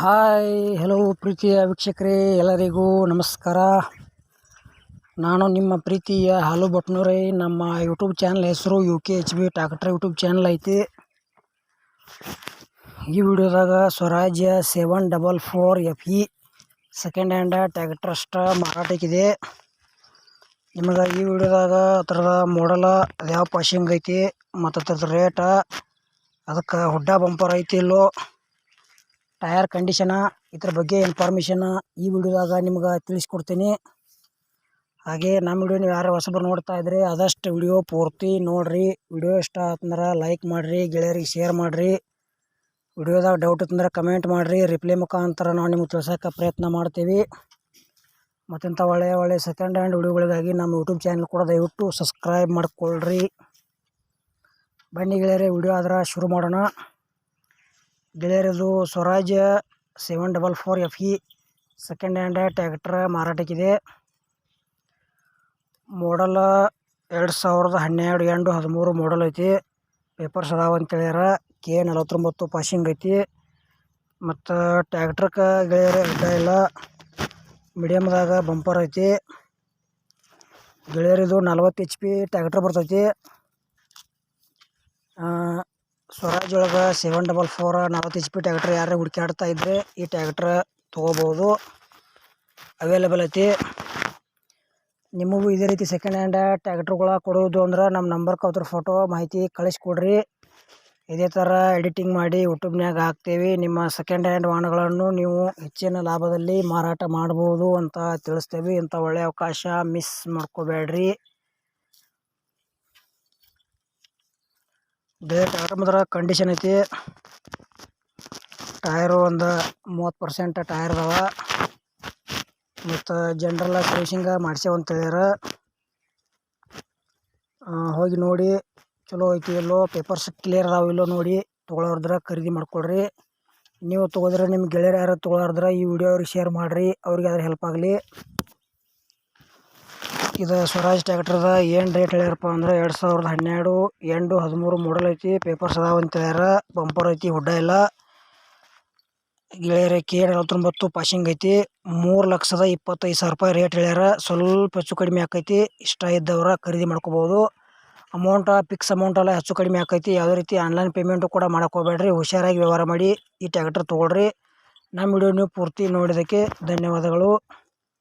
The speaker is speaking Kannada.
ಹಾಯ್ ಹಲೋ ಪ್ರೀತಿಯ ವೀಕ್ಷಕರೇ, ಎಲ್ಲರಿಗೂ ನಮಸ್ಕಾರ. ನಾನು ನಿಮ್ಮ ಪ್ರೀತಿಯ ಹಾಲು ಬಟ್ನೂರೇ ನಮ್ಮ ಯೂಟ್ಯೂಬ್ ಚಾನಲ್ ಹೆಸರು U K H B tractor YouTube channel ಐತಿ. ಈ ವಿಡಿಯೋದಾಗ Swaraj seven double four F E second hand tractor ಮಾರಾಟಕ್ಕಿದೆ. ನಿಮಗೆ ಈ ವಿಡಿಯೋದಾಗ ಅದರದ ಮಾಡಲ ಯಾವ ಪಾಶಿಂಗ್ ಐತಿ ಮತ್ತು ಅದ್ರದ್ದು ರೇಟ ಅದಕ್ಕೆ ಹುಡ್ಡ ಬಂಪರ್ ಐತಿ ಇಲ್ಲೋ. ಟಯರ್ ಕಂಡೀಷನ, ಇದ್ರ ಬಗ್ಗೆ ಇನ್ಫಾರ್ಮೇಷನ್ ಈ ವಿಡಿಯೋದಾಗ ನಿಮ್ಗೆ ತಿಳಿಸ್ಕೊಡ್ತೀನಿ. ಹಾಗೆ ನಮ್ಮ ವಿಡಿಯೋ ನೀವು ಯಾರು ಹೊಸಬ್ರು ನೋಡ್ತಾ ಇದ್ರಿ ಆದಷ್ಟು ವಿಡಿಯೋ ಪೂರ್ತಿ ನೋಡಿರಿ. ವಿಡಿಯೋ ಇಷ್ಟ ಆತಂದ್ರೆ ಲೈಕ್ ಮಾಡಿರಿ, ಗೆಳೆಯರಿಗೆ ಶೇರ್ ಮಾಡಿರಿ. ವಿಡಿಯೋದಾಗ ಡೌಟ್ ಇತ್ತಂದ್ರೆ ಕಮೆಂಟ್ ಮಾಡಿರಿ. ರಿಪ್ಲೈ ಮುಖಾಂತರ ನಾವು ನಿಮ್ಗೆ ತಿಳ್ಸೋಕೆ ಪ್ರಯತ್ನ ಮಾಡ್ತೀವಿ. ಮತ್ತಿಂಥ ಒಳ್ಳೆಯ ಒಳ್ಳೆಯ ಸೆಕೆಂಡ್ ಹ್ಯಾಂಡ್ ವಿಡಿಯೋಗಳಿಗಾಗಿ ನಮ್ಮ ಯೂಟ್ಯೂಬ್ ಚಾನಲ್ ಕೂಡ ದಯವಿಟ್ಟು ಸಬ್ಸ್ಕ್ರೈಬ್ ಮಾಡ್ಕೊಳ್ರಿ. ಬನ್ನಿ ಗೆಳೆಯರೆ, ವಿಡಿಯೋ ಆದ್ರೆ ಶುರು ಮಾಡೋಣ. ಗೆಳೆಯರದು Swaraj seven double four F E second hand tractor ಮಾರಾಟಕ್ಕಿದೆ. Model ಎರಡು ಸಾವಿರದ ಹನ್ನೆರಡು ಎಂಟು ಹದಿಮೂರು ಮಾಡಲ್ ಐತಿ. ಪೇಪರ್ಸ್ ಅದಾವ ಅಂತ ಹೇಳ್ಯಾರ. ಕೆ ನಲವತ್ತೊಂಬತ್ತು ಪಾಸಿಂಗ್ ಐತಿ. ಮತ್ತು ಟ್ಯಾಕ್ಟ್ರಕ್ಕೆ ಗೆಳೆಯರ ಅಡ್ಡ ಇಲ್ಲ. ಮೀಡಿಯಮ್ದಾಗ ಬಂಪರ್ ಐತಿ. ಗೆಳೆಯರಿದು ನಲ್ವತ್ತು ಎಚ್ ಪಿ ಟ್ಯಾಕ್ಟ್ರ್ ಬರ್ತೈತಿ. ಸ್ವರಾಜ್ ಒಳಗೆ ಸೆವೆನ್ ಡಬಲ್ ಫೋರ್ ನಲ್ವತ್ತು ಎಚ್ ಪಿ ಟ್ಯಾಕ್ಟ್ರ್ ಯಾರೇ ಹುಡುಕಾಡ್ತಾ ಇದ್ದರೆ ಈ ಟ್ಯಾಕ್ಟ್ರ್ ತೊಗೋಬೋದು. ಅವೈಲೇಬಲ್ ಐತಿ. ನಿಮಗೂ ಇದೇ ರೀತಿ ಸೆಕೆಂಡ್ ಹ್ಯಾಂಡ್ ಟ್ಯಾಕ್ಟ್ರುಗಳ ಕೊಡೋದು ಅಂದ್ರೆ ನಮ್ಮ ನಂಬರ್ ಕೌತ್ರ ಫೋಟೋ ಮಾಹಿತಿ ಕಳಿಸ್ಕೊಡ್ರಿ. ಇದೇ ಥರ ಎಡಿಟಿಂಗ್ ಮಾಡಿ ಯೂಟ್ಯೂಬ್ನಾಗ ಹಾಕ್ತೀವಿ. ನಿಮ್ಮ ಸೆಕೆಂಡ್ ಹ್ಯಾಂಡ್ ವಾಹನಗಳನ್ನು ನೀವು ಹೆಚ್ಚಿನ ಲಾಭದಲ್ಲಿ ಮಾರಾಟ ಮಾಡ್ಬೋದು ಅಂತ ತಿಳಿಸ್ತೇವೆ. ಇಂಥ ಒಳ್ಳೆಯ ಅವಕಾಶ ಮಿಸ್ ಮಾಡ್ಕೋಬೇಡ್ರಿ. ಡೈರೆಕ್ಟ್ ಆರಾಮದ್ರ ಕಂಡೀಷನ್ ಐತಿ. ಟಯರು ಒಂದು ಮೂವತ್ತು ಪರ್ಸೆಂಟ್ ಟೈರ್ ಅದಾವ. ಮತ್ತು ಜನ್ರಲ್ಲ ಸರ್ವಿಸಿಂಗ ಮಾಡ್ಸೇವ ಅಂತ ಹೇಳ್ಯಾರ. ಹೋಗಿ ನೋಡಿ. ಚಲೋ ಐತಿ ಇಲ್ಲೋ ಪೇಪರ್ಸ್ ಕ್ಲಿಯರ್ ಅದಾವ ಇಲ್ಲೋ ನೋಡಿ. ತೊಗೊಳೋರ್ದ್ರ ಖರೀದಿ ಮಾಡ್ಕೊಳ್ರಿ. ನೀವು ತೊಗೋದ್ರೆ ನಿಮ್ಮ ಗೆಳೆಯರು ಯಾರು ತೊಗೊಳೋರ್ದ್ರ ಈ ವಿಡಿಯೋ ಅವ್ರಿಗೆ ಶೇರ್ ಮಾಡಿರಿ. ಅವ್ರಿಗೆ ಅದ್ರ ಹೆಲ್ಪ್ ಆಗಲಿ. ಇದು ಸ್ವರಾಜ್ ಟ್ಯಾಕ್ಟರ್ ಅದ ಏನ್ ರೇಟ್ ಹೇಳ್ಯಾರಪ್ಪ ಅಂದ್ರೆ ಎರಡು ಸಾವಿರದ ಹನ್ನೆರಡು, ಎಂಟು, ಹದಿಮೂರು ಮಾಡಲ್ ಐತಿ. ಪೇಪರ್ಸ್ ಅದಾವ ಅಂತ ಹೇಳ್ಯಾರ. ಬಂಪರ್ ಐತಿ, ಹುಡ್ಡ ಇಲ್ಲ. ಗೆಳೆಯರ ಕೆ ನಲವತ್ತೊಂಬತ್ತು ಪಾಸಿಂಗ್ ಐತಿ. ಮೂರು ಲಕ್ಷದ ಇಪ್ಪತ್ತೈದು ಸಾವಿರ ರೂಪಾಯಿ ರೇಟ್ ಹೇಳ್ಯಾರ. ಸ್ವಲ್ಪ ಹೆಚ್ಚು ಕಡಿಮೆ ಆಕೈತಿ. ಇಷ್ಟ ಇದ್ದವ್ರ ಖರೀದಿ ಮಾಡ್ಕೋಬೋದು. ಅಮೌಂಟ ಫಿಕ್ಸ್ ಅಮೌಂಟ್ ಎಲ್ಲ ಹೆಚ್ಚು ಕಡಿಮೆ ಆಕೈತಿ. ಯಾವುದೇ ರೀತಿ ಆನ್ಲೈನ್ ಪೇಮೆಂಟು ಕೂಡ ಹೋಗ್ಬೇಡ್ರಿ. ಹುಷಾರಾಗಿ ವ್ಯವಹಾರ ಮಾಡಿ ಈ ಟ್ಯಾಕ್ಟರ್ ತೊಗೊಳ್ರಿ. ನಮ್ಮ ವಿಡಿಯೋ ನೀವು ಪೂರ್ತಿ ನೋಡಿದ್ದಕ್ಕೆ ಧನ್ಯವಾದಗಳು.